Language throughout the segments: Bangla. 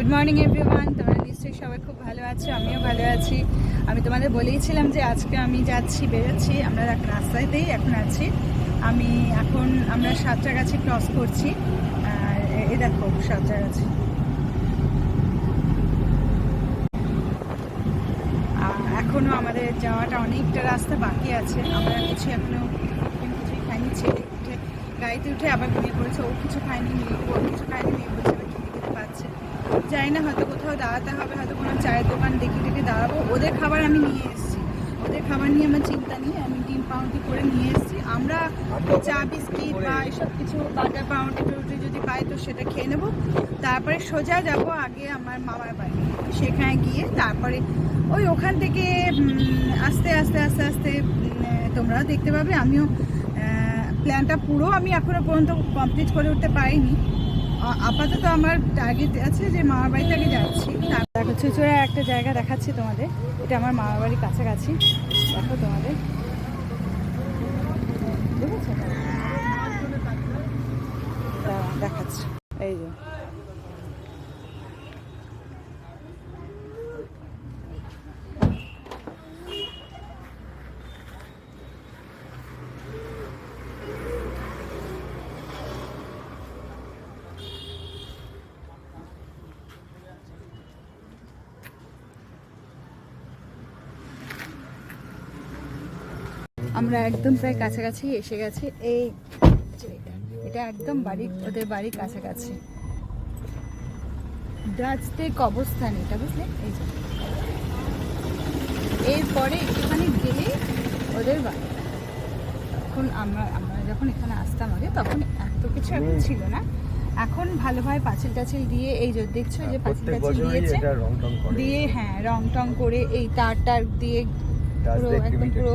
গুড মর্নিং এভরিওয়ান তোমরা নিশ্চয়ই সবাই খুব ভালো আছো, আমিও ভালো আছি। আমি তোমাদের বলেইছিলাম যে আজকে আমি যাচ্ছি, বেরোচ্ছি, আমরা এক রাস্তাতেই এখন আছি। আমি এখন, আমরা সাতটাগাছি ক্রস করছি। আর এ- দেখো সাতটাগাছি আর এখনও আমাদের যাওয়াটা অনেকটা রাস্তা বাকি আছে। আমরা কিছু এখনও এখন কিছুই খাইনি ছেড়ে উঠে গাড়িতে উঠে আবার ঘুমিয়ে পড়েছে। ও কিছু খায়নি, মেয়ে, ও কিছু খায়নি, মেয়ে বলছে জানি না হয়তো কোথাও দাঁড়াতে হবে হয়তো কোনো চায়ের দোকান দেখে দেখে দাঁড়াবো। ওদের খাবার আমি নিয়ে এসেছি। ওদের খাবার নিয়ে আমার চিন্তা নেই আমি ডিম পাউন্টি করে নিয়ে এসেছি। আমরা চা বিস্কিট বা এসব কিছু বাটার পাউন্টি টুটি যদি পাই তো সেটা খেয়ে নেব। তারপরে সোজা যাব আগে আমার মামার বাড়ি। সেখানে গিয়ে তারপরে ওই ওখান থেকে আস্তে আস্তে আস্তে আস্তে তোমরাও দেখতে পাবে। আমিও প্ল্যানটা পুরো আমি এখনও পর্যন্ত কমপ্লিট করে উঠতে পারিনি। আপাতত আমার টার্গেট আছে যে মামার বাড়িতে আগে যাচ্ছি দেখো চুচুড়া একটা জায়গা দেখাচ্ছি তোমাদের। এটা আমার মামার বাড়ির কাছাকাছি। দেখো তোমাদের? দেখাচ্ছি। এই যে। আমরা একদম প্রায় কাছাকাছি এসে গেছি। এই এটা। একদম বাড়ি ওদের বাড়ির কাছাকাছি। ডাচতে কবস্থান এটা বুঝলে? এই যে। এরপরে একটুখানি গেলে ওদের বাড়ি তখন আমরা আমরা যখন এখানে আসতাম আগে তখন এত কিছু এখন ছিল না। এখন ভালোভাবে পাঁচিল টাচিল দিয়ে এই যে দেখছ যে পাঁচিল প্রত্যেক টাচিল দিয়েছে। দিয়ে হ্যাঁ রং টং করে এই তার টার দিয়ে পুরো একদম পুরো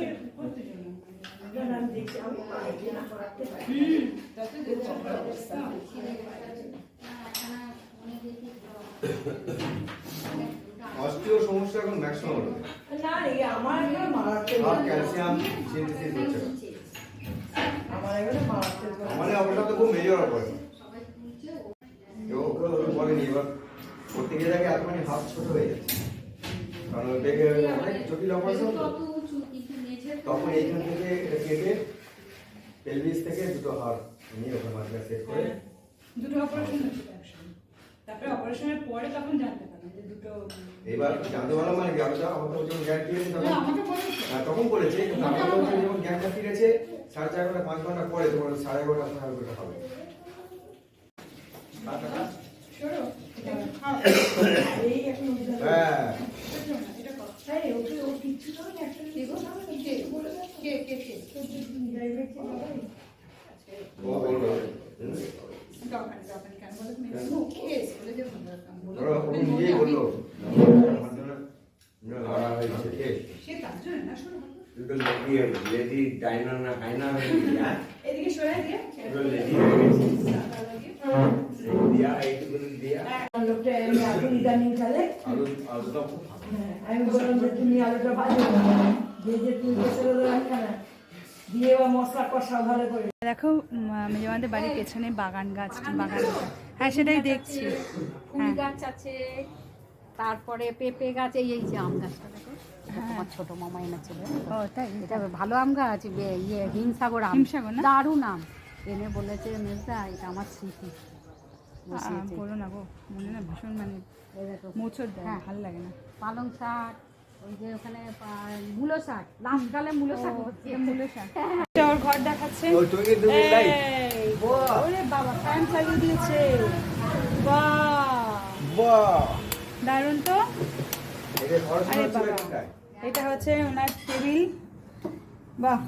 অস্টিও সমস্যা এখন ম্যাক্সিমাম হলো। না রে আমার এগুলো মারাত্মক আর ক্যালসিয়াম সিনথেসিস হচ্ছে। আমার এগুলো মারাত্মক। মানে অবস্থা তো খুব মেজর অপারেশন কেউ কেউ বলেনি এবার করতে গিয়ে দেখে এত মানে হাত ছোট হয়ে যাচ্ছে। কারণ দেখে অনেক জটিল অপারেশন তখন এইখান থেকে কেটে পেলভিস থেকে দুটো হাড় নিয়ে ওখানে মাঝখানে সেট করে। দুটো অপারেশন তারপরে অপারেশনের পরে তখন জানতে পারলাম যে দুটো এবার জানতে পারলাম মানে কি আলাদা আমাকে যখন জ্ঞান ফিরেছে তখন বলেছে। হ্যাঁ, তখন কিন্তু বলছে। যখন জ্ঞানটা ফিরেছে সাড়ে চার ঘণ্টা পাঁচ ঘণ্টা পরে তোমার সাড়ে এগারোটা সাড়ে এগারোটা হবে। হ্যাঁ এটা করো তাই ওকে ও কিচ্ছু তো না একটা দেখো কে কে কে কে ডায়াবেটিস ও বলবে দোকান দোকান কেন বলো তুমি ও কে বলে যে বলো ধরো ও নিজেই কে লেডি ডাইনার না এদিকে সরে দিয়ে লেডি হয়ে গেছে দিয়া এইটুকু দিয়া লোকটা এমনি ইদানিং খেলে। আলু আলুটা খুব আমি বললাম যে তুমি আলুটা ভাজো ভেজে দিয়ে বা মশলা কষা ভালো করে দেখো মেয়ে আমাদের বাড়ির পেছনে বাগান গাছ বাগানটা হ্যাঁ সেটাই দেখছি। ফুল হ্যাঁ। গাছ আছে তারপরে পেঁপে গাছ এই এই যে আম গাছটা দেখো। এটা হ্যাঁ। ছোট মামা এনেছিল। ও তাই? এটা ভালো আম গাছ বে- ইয়ে হিমসাগর আম। হিমসাগর না? দারুণ আম। এনে বলেছে মেজদা এটা আমার স্মৃতি। বলো না গো মনে না ভীষণ মানে মোচড় দেয় হ্যাঁ। ভালো লাগে না। পালং শাক ওই যে ওখানে মূলো শাক। লাস্টকালে মূলো শাক হচ্ছে। মূলো শাক। ওর ঘর দেখাচ্ছে। ও তুমি কি তুমি লাইট। এই, ওরে বাবা ফ্যান চালিয়ে দিয়েছে। বাহ। বাহ। দারুণ তো? এটা আরে হচ্ছে বাবা। এটা হচ্ছে ওনার টেবিল। বাহ।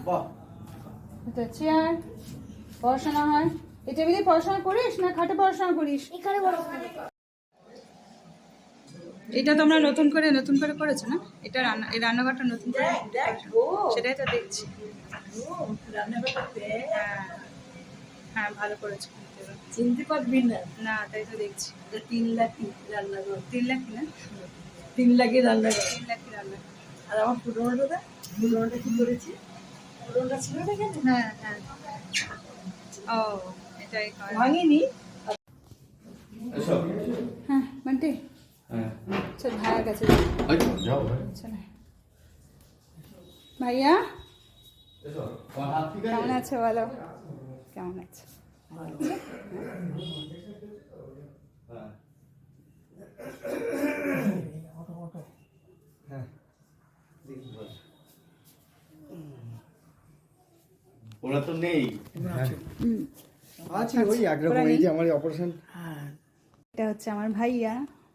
এটা চেয়ার পড়াশোনা হয়। এই টেবিলে পড়াশোনা করিস না খাটে পড়াশোনা করিস? এখানে এটা তোমরা নতুন করে নতুন করে করেছ না? এটা রান্না এই রান্নাঘরটা নতুন করে সেটাই তো দেখছি। হ্যাঁ। হ্যাঁ ভালো করেছ। চিনতে পারবি না। না তাই তো দেখছি। তিন লাখি রান্নাঘর। তিন লাখ না? তিন লাখি রান্নাঘর। তিন লাখ রান্না আর আমার পুরোনোটা পুরোনোটা কি করেছি? পুরোনোটা ছিল না কেন হ্যাঁ হ্যাঁ। ও এটাই। ভাঙিনি? হ্যাঁ বান্টি। হ্যাঁ। চল ভাইয়ার কাছে যাও ভাই। চল ভাইয়া। কেমন আছে বলো? কেমন আছে? হ্যাঁ ওরা তো নেই। আছে ওই একরকম এই যে আমার অপারেশন এটা হচ্ছে আমার ভাইয়া।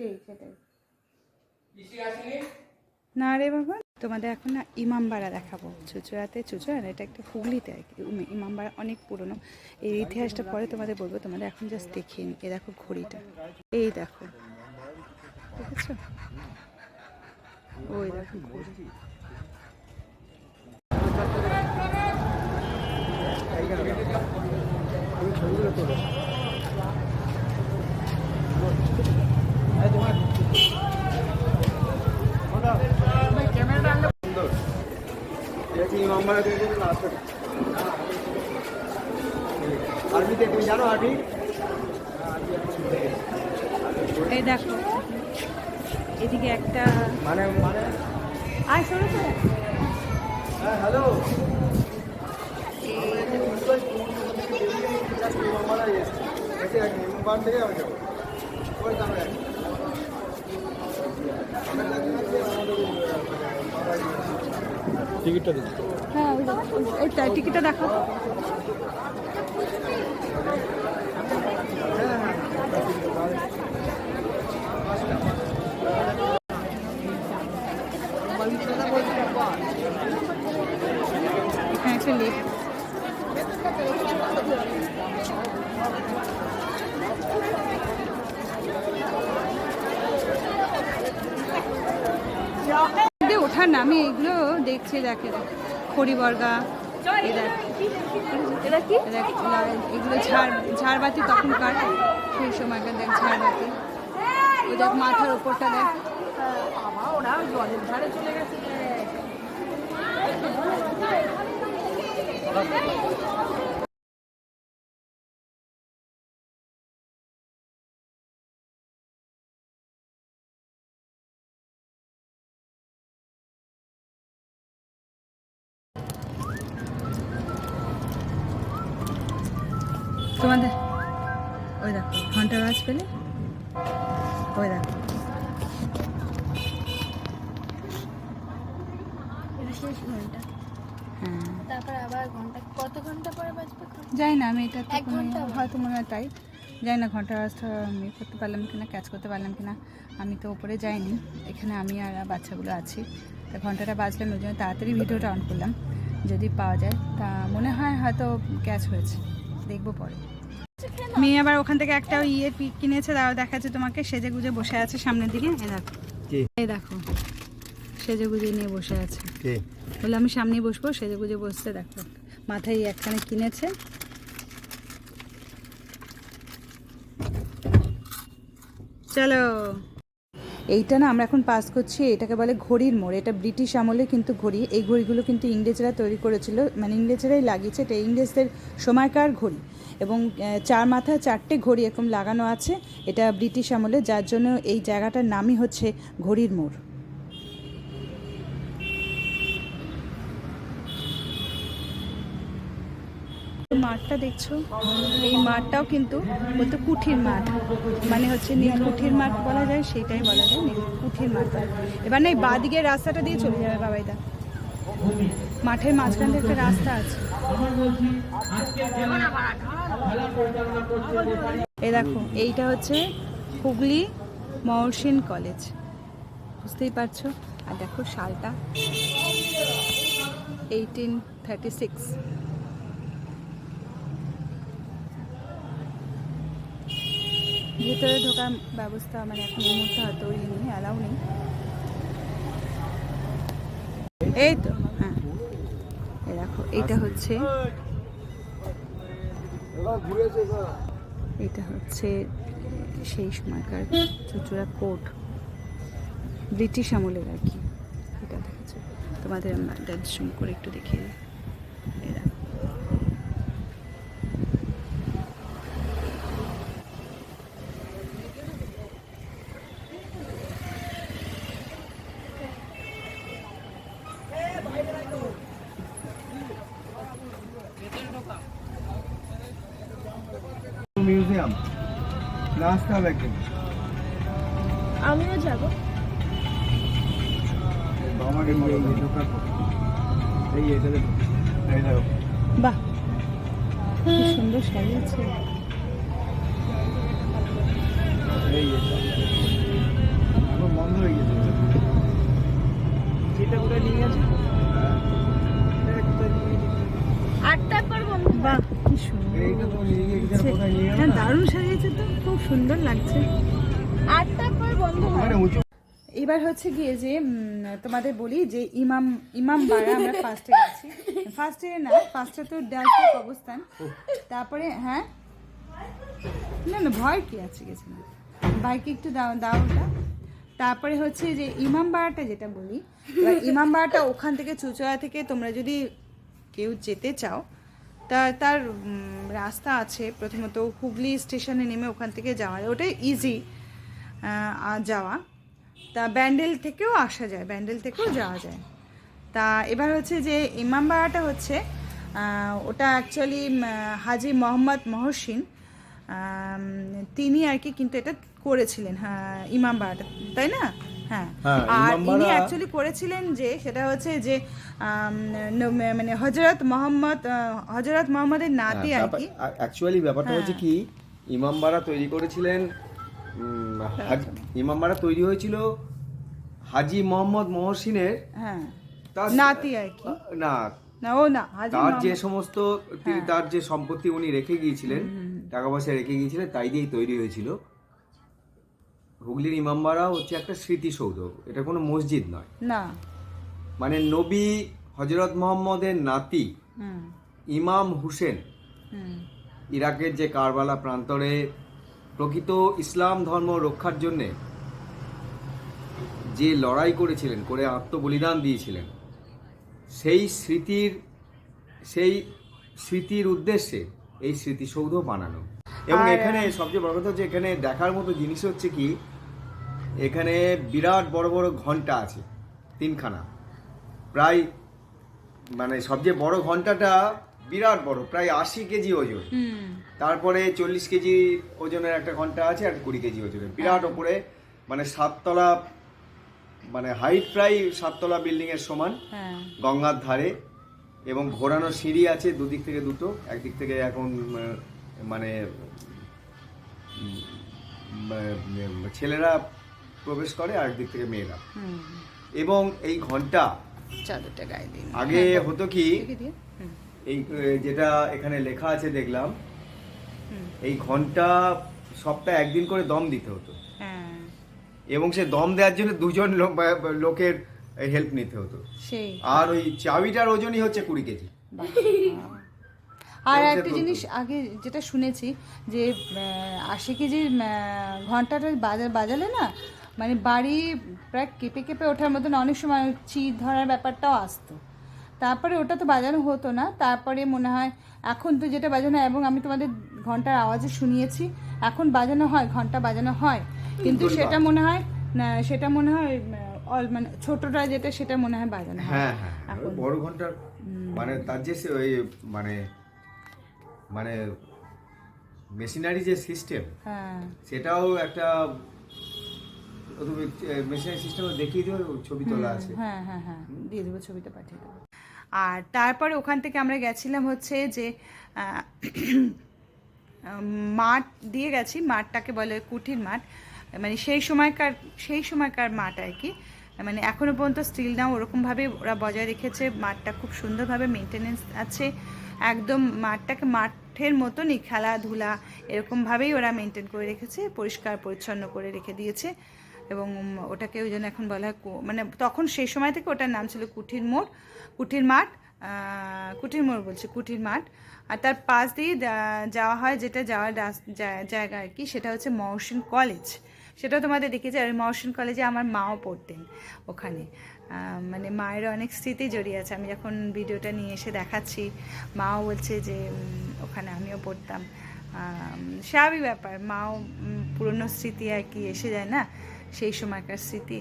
সেই সেটাই। না রে বাবা তোমাদের এখন না ইমামবাড়া দেখাবো। চুচুড়াতে চুচুড়া না, এটা একটা হুগলিতে আর কি। উম, ইমামবাড়া অনেক পুরনো। এই ইতিহাসটা পরে তোমাদের বলব তোমাদের এখন জাস্ট দেখিয়ে নি। এ দেখো ঘড়িটা। এই দেখো। দেখেছ? ওই দেখো ঘড়ি। আরবিতে তুমি জানো আরবি এই দেখো এদিকে একটা মানে মানে? আয় সরো সরো। হ্যাঁ হ্যালো। থেকে ওই দাঁড়ায় হ্যাঁ ওই দেখো, টিকিটটা দেখো। এখানে একটা লিফট দিয়ে ওঠার না আমি এগুলো দেখছি দেখে দেখ খড়িবর্গা এগুলো ঝাড় ঝাড়বাতি তখনকার সেই সময়কার দেখ ঝাড়বাতি ওই দেখ মাথার ওপরটা দেখ ওরা জলের ধারে চলে গেছে তোমাদের? ওই দেখো ঘণ্টা আওয়াজ পেলে? ওই দেখো। ঘণ্টা। হ্যাঁ। তারপর আবার ঘণ্টা কত ঘণ্টা পরে বাজবে যাই না আমি এটা হয়তো মনে হয় তাই। যাই না ঘণ্টা আওয়াজটা আমি করতে পারলাম কিনা ক্যাচ করতে পারলাম কিনা আমি তো ওপরে যাইনি। এখানে আমি আর বাচ্চাগুলো আছি। তা ঘন্টাটা বাজলাম ওই জন্য তাড়াতাড়ি ভিডিওটা অন করলাম। যদি পাওয়া যায় তা মনে হয় হয়তো ক্যাচ হয়েছে। দেখব পরে। মেয়ে আবার ওখান থেকে একটা ইয়ে পিক কিনেছে তাও দেখাচ্ছে তোমাকে সেজে গুজে বসে আছে সামনের দিকে। এই দেখো। এই দেখো। সেজে গুজে নিয়ে বসে আছে। কে? বলে আমি সামনে বসবো সেজে গুজে বসতে দেখো। মাথায় এই একখানে কিনেছে। চলো। এইটা না আমরা এখন পাস করছি, এটাকে বলে ঘড়ির মোড়। এটা ব্রিটিশ আমলে কিন্তু ঘড়ি, এই ঘড়িগুলো কিন্তু ইংরেজরা তৈরি করেছিল। মানে ইংরেজরাই লাগিয়েছে, এটা ইংরেজদের সময়কার ঘড়ি। এবং চার মাথা, চারটে ঘড়ি এরকম লাগানো আছে, এটা ব্রিটিশ আমলে, যার জন্য এই জায়গাটার নামই হচ্ছে ঘড়ির মোড়। মাঠটা দেখছ? এই মাঠটাও কিন্তু বলতে কুঠির মাঠ। মানে হচ্ছে নীল কুঠির মাঠ বলা যায় সেটাই বলা যায়, নীল কুঠির মাঠ। এবার না, এই বাদিকে রাস্তাটা দিয়ে চলে যাবে বাবাইদা। মাঠের মাঝখান থেকে একটা রাস্তা আছে। এই দেখো, এইটা হচ্ছে হুগলি মহর্ষিন কলেজ। বুঝতেই পারছ? আর দেখো, সালটা। এইটিন থার্টি সিক্স ভেতরে ঢোকার ব্যবস্থা মানে এখন এই মুহূর্তে হয়তো তৈরি নেই, অ্যালাউ নেই। এই তো হ্যাঁ। দেখো এটা হচ্ছে এটা হচ্ছে সেই সময়কার চুচুড়া কোর্ট। ব্রিটিশ আমলের আর কি, এটা দেখেছ? তোমাদের আমরা জুম করে একটু দেখিয়ে দিই এই দেখো। মিউজিয়াম ব্যাগে। আমিও যাব। এই এই এই দেখো। বাহ কি সুন্দর সাজিয়েছে। এই বন্ধ হয়ে গেছে। সেটা কোথায় নিয়ে গেছে? আটটার পর বন্ধ। বাহ কি সুন্দর। হ্যাঁ দারুণ সুন্দর লাগছে। আটটার পর বন্ধ হয়। মানে এবার হচ্ছে গিয়ে যে তোমাদের বলি যে ইমাম ইমাম বাড়া আমরা ফার্স্টে গেছি। ফার্স্টে না ফার্স্টে তো অবস্থান। তারপরে হ্যাঁ? না না ভয় কি আছে গেছে না। বাইকে একটু দাও দাও ওটা তারপরে হচ্ছে যে ইমাম বাড়াটা যেটা বলি ইমাম বাড়াটা ওখান থেকে চুচড়া থেকে তোমরা যদি কেউ যেতে চাও তা তার রাস্তা আছে, প্রথমত হুগলি স্টেশনে নেমে ওখান থেকে যাওয়া যায় ওটাই ইজি যাওয়া। তা ব্যান্ডেল থেকেও আসা যায়, ব্যান্ডেল থেকেও যাওয়া যায়। তা এবার হচ্ছে যে ইমামবাড়াটা হচ্ছে ওটা অ্যাকচুয়ালি হাজি মোহাম্মদ মহসিন তিনি আর কি কিন্তু এটা করেছিলেন হ্যাঁ ইমামবাড়াটা, তাই না? হ্যাঁ। হ্যাঁ, আর ইনি অ্যাকচুয়ালি করেছিলেন যে সেটা হচ্ছে যে মানে হজরত মোহাম্মদ হজরত মোহাম্মদের নাতি আর কি। অ্যাকচুয়ালি ব্যাপারটা হচ্ছে কি ইমামবাড়া তৈরি করেছিলেন ইমামবাড়া তৈরি হয়েছিল হাজি মোহাম্মদ মহসিনের হ্যাঁ। নাতি আর কি। না। না ও না তার যে সমস্ত তিনি তার যে সম্পত্তি উনি রেখে গিয়েছিলেন টাকা পয়সা রেখে গিয়েছিলেন তাই দিয়েই তৈরি হয়েছিল। হুগলির ইমামবাড়া হচ্ছে একটা স্মৃতিসৌধ। এটা কোনো মসজিদ নয়। না। মানে নবী হজরত মোহাম্মদের নাতি ইমাম হুসেন ইরাকের যে কারবালা প্রান্তরে প্রকৃত ইসলাম ধর্ম রক্ষার জন্যে যে লড়াই করেছিলেন করে আত্মবলিদান দিয়েছিলেন সেই স্মৃতির সেই স্মৃতির উদ্দেশ্যে এই স্মৃতিসৌধ বানানো। এবং এখানে সবচেয়ে বড় কথা হচ্ছে এখানে দেখার মতো জিনিস হচ্ছে কি এখানে বিরাট বড় বড় ঘণ্টা আছে তিনখানা। প্রায় মানে সবচেয়ে বড় ঘন্টাটা বিরাট বড় প্রায় আশি কেজি ওজন। তারপরে চল্লিশ কেজি ওজনের একটা ঘণ্টা আছে আর কুড়ি কেজি ওজনের। বিরাট ওপরে মানে সাততলা মানে হাইট প্রায় সাততলা বিল্ডিং এর সমান। হ্যাঁ। গঙ্গার ধারে এবং ঘোরানো সিঁড়ি আছে দুদিক থেকে দুটো একদিক থেকে এখন মানে উম, ছেলেরা প্রবেশ করে আর দিক থেকে মেয়েরা। এবং এই ঘণ্টা চাদরটা গায়ে দিন আগে হতো কি এই যেটা এখানে লেখা আছে দেখলাম এই ঘণ্টা সপ্তাহে একদিন করে দম দিতে হতো। হ্যাঁ। এবং সে দম দেওয়ার জন্য দুজন লোকের হেল্প নিতে হতো। আর ওই চাবিটার ওজনই হচ্ছে কুড়ি কেজি। আর একটা জিনিস আগে যেটা শুনেছি যে আহ, আশি কেজির ঘন্টাটা বাজা বাজালে না মানে বাড়ি প্রায় কেঁপে কেঁপে ওঠার মতন অনেক সময় চির ধরার ব্যাপারটাও আসতো। তারপরে ওটা তো বাজানো হতো না তারপরে মনে হয় এখন তো যেটা বাজানো হয় এবং আমি তোমাদের ঘণ্টার আওয়াজে শুনিয়েছি এখন বাজানো হয় ঘণ্টা বাজানো হয়। কিন্তু সেটা মনে হয় না সেটা মনে হয় অল- মানে ছোটটা যেটা সেটা মনে হয় বাজানো হয়। হ্যাঁ হ্যাঁ এখন বড় ঘণ্টার মানে তার যে মানে মানে মেশিনারি যে সিস্টেম হ্যাঁ। সেটাও একটা মেশিনারি সিস্টেম দেখিয়ে দিও ছবি তোলা আছে। হ্যাঁ হ্যাঁ হ্যাঁ দিয়ে দেবো ছবিটা পাঠিয়ে দেবো। আর তারপরে ওখান থেকে আমরা গেছিলাম হচ্ছে যে মাঠ দিয়ে গেছি মাঠটাকে বলে কুঠির মাঠ। মানে সেই সময়কার সেই সময়কার মাঠ আর কি। মানে এখনও পর্যন্ত স্টিল নাও ওরকমভাবে ওরা বজায় রেখেছে মাঠটা খুব সুন্দরভাবে মেনটেনেন্স আছে। একদম মাঠটাকে মাঠের মতনই খেলাধুলা এরকমভাবেই ওরা মেনটেন করে রেখেছে, পরিষ্কার, পরিচ্ছন্ন করে রেখে দিয়েছে এবং ওটাকে ওই জন্য এখন বলা হয় মানে তখন সেই সময় থেকে ওটার নাম ছিল কুঠির মোড়, কুঠির মাঠ কুঠির মোড় বলছে, কুঠির মাঠ। আর তার পাশ দিয়ে যাওয়া হয়, যেটা যাওয়ার জায়গা আর কি, সেটা হচ্ছে মহসিন কলেজ। সেটা তোমাদের দেখেছি আর মহসিন কলেজে আমার মাও পড়তেন ওখানে। মানে মায়ের অনেক স্মৃতি জড়িয়ে আছে। আমি যখন ভিডিওটা নিয়ে এসে দেখাচ্ছি, মাও বলছে যে ওখানে আমিও পড়তাম। স্বাভাবিক ব্যাপার, মাও পুরনো স্মৃতি আর কি এসে যায় না, সেই সময়কার স্মৃতি।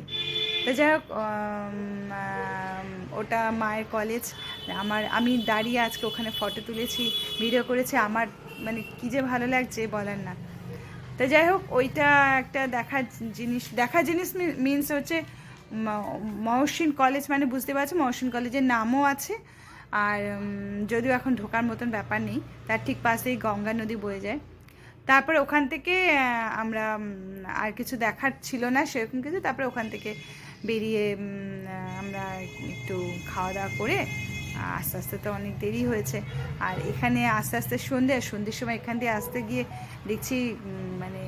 তো যাই হোক ওটা মায়ের কলেজ আমার, আমি দাঁড়িয়ে আজকে ওখানে ফটো তুলেছি ভিডিও করেছি। আমার মানে কী যে ভালো লাগছে বলার না। তো যাই হোক, ওইটা একটা দেখার জিনিস দেখার জিনিস মিনস হচ্ছে মহসিন কলেজ মানে বুঝতে পারছ, মহসিন কলেজের নামও আছে। আর যদিও এখন ঢোকার মতন ব্যাপার নেই, তার ঠিক পাশেই গঙ্গা নদী বয়ে যায়। তারপর ওখান থেকে আমরা আর কিছু দেখার ছিল না সেরকম কিছু। তারপরে ওখান থেকে বেরিয়ে আমরা একটু খাওয়া দাওয়া করে আস্তে আস্তে তো অনেক দেরি হয়েছে। আর এখানে আস্তে আস্তে সন্ধে আর সন্ধ্যের সময় এখান দিয়ে আসতে গিয়ে দেখছি মানে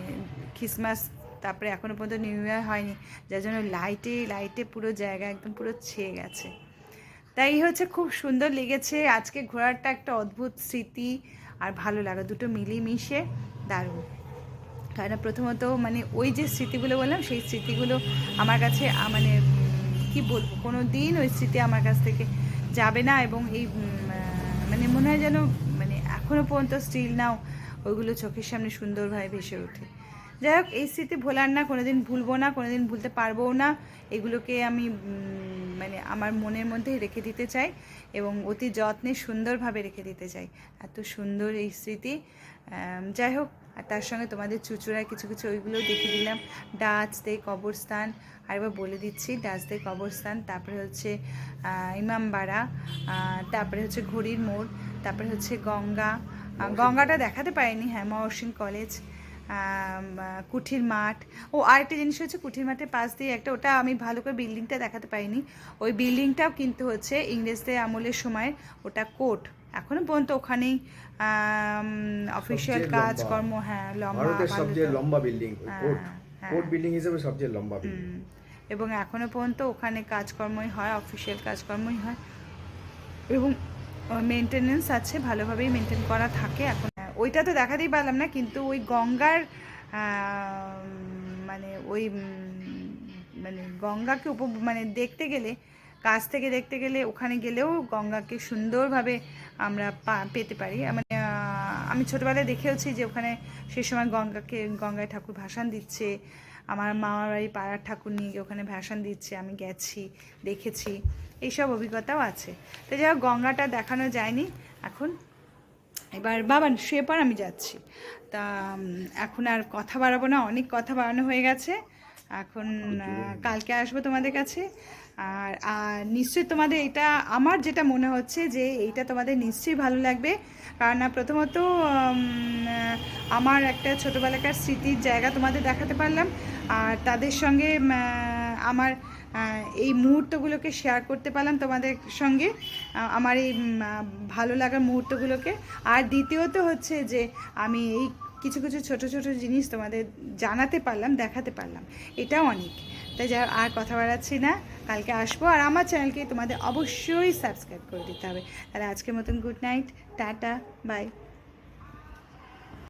খ্রিসমাস তারপরে এখনও পর্যন্ত নিউ ইয়ার হয়নি, যার জন্য লাইটে লাইটে পুরো জায়গা একদম পুরো ছেয়ে গেছে। তাই হচ্ছে খুব সুন্দর লেগেছে, আজকে ঘোরাটা একটা অদ্ভুত স্মৃতি আর ভালো লাগা দুটো মিলিয়ে দারুণ। কারণ প্রথমত মানে ওই যে স্মৃতিগুলো বললাম, সেই স্মৃতিগুলো আমার কাছে মানে কি বলব কোনো দিন ওই স্মৃতি আমার কাছ থেকে যাবে না এবং এই মানে মনে হয় যেন মানে এখনও পর্যন্ত স্টিল নাও ওইগুলো চোখের সামনে সুন্দরভাবে ভেসে ওঠে। যাই হোক, এই স্মৃতি ভোলার না, কোনোদিন ভুলবো না, কোনোদিন ভুলতে পারব না। এগুলোকে আমি মানে আমার মনের মধ্যেই রেখে দিতে চাই এবং অতি যত্নে সুন্দরভাবে রেখে দিতে চাই। এত সুন্দর এই স্মৃতি। যাই হোক, আর তার সঙ্গে তোমাদের চুচুড়ায় কিছু কিছু ওইগুলো দেখিয়ে দিলাম ডাচ দে কবরস্থান আরেকবার বলে দিচ্ছি, ডাচ দে কবরস্থান, তারপরে হচ্ছে ইমামবাড়া তারপরে হচ্ছে ঘড়ির মোড়, তারপরে হচ্ছে গঙ্গা। গঙ্গাটা দেখাতে পারিনি হ্যাঁ মহসিন কলেজ। কুঠির মাঠ। ও আরেকটা জিনিস হচ্ছে কুঠির মাঠের পাশ দিয়ে একটা ওটা আমি ভালো করে বিল্ডিংটা দেখাতে পাইনি ওই বিল্ডিংটাও কিন্তু হচ্ছে ইংরেজদের আমলের সময় ওটা কোর্ট এখনও পর্যন্ত ওখানেই অফিসিয়াল কাজকর্ম হ্যাঁ লম্বা ভারতের সবচেয়ে লম্বা বিল্ডিং কোর্ট। কোর্ট বিল্ডিং হিসেবে সবচেয়ে লম্বা। এবং এখনও পর্যন্ত ওখানে কাজকর্মই হয় অফিসিয়াল কাজকর্মই হয়। এবং মেনটেনেন্স আছে ভালোভাবেই মেনটেন করা থাকে এখন ওইটা তো দেখাতেই পারলাম না, কিন্তু ওই গঙ্গার মানে ওই মানে গঙ্গাকে উপ মানে দেখতে গেলে, কাছ থেকে দেখতে গেলে ওখানে গেলেও গঙ্গাকে সুন্দরভাবে আমরা পেতে পারি। মানে আমি ছোটোবেলায় দেখেওছি যে ওখানে সেই সময় গঙ্গাকে, গঙ্গায় ঠাকুর ভাসান দিচ্ছে, আমার মামার বাড়ি পাড়ার ঠাকুর নিয়ে গিয়ে ওখানে ভাসান দিচ্ছে, আমি গেছি, দেখেছি, এইসব অভিজ্ঞতাও আছে। তো যাই গঙ্গাটা দেখানো যায়নি, এখন এবার বাবান শুয়ে পর আমি যাচ্ছি। তা এখন আর কথা বাড়াবো না অনেক কথা বাড়ানো হয়ে গেছে। এখন কালকে আসব তোমাদের কাছে। আর আর নিশ্চয়ই তোমাদের এটা আমার যেটা মনে হচ্ছে যে এইটা তোমাদের নিশ্চয়ই ভালো লাগবে। কারণ না প্রথমত আমার একটা ছোটোবেলাকার স্মৃতির জায়গা তোমাদের দেখাতে পারলাম। আর তাদের সঙ্গে আমার এই মুহূর্তগুলোকে শেয়ার করতে পারলাম তোমাদের সঙ্গে। আমার এই ভালো লাগার মুহূর্তগুলোকে। আর দ্বিতীয়ত হচ্ছে যে, আমি এই কিছু কিছু ছোট ছোট জিনিস তোমাদের জানাতে পারলাম, দেখাতে পারলাম। এটাও অনেক। তাই যা আর কথা বাড়াচ্ছি না। কালকে আসব। আর আমার চ্যানেলকে তোমাদের অবশ্যই সাবস্ক্রাইব করে দিতে হবে। তাহলে আজকের মতন গুড নাইট টাটা বাই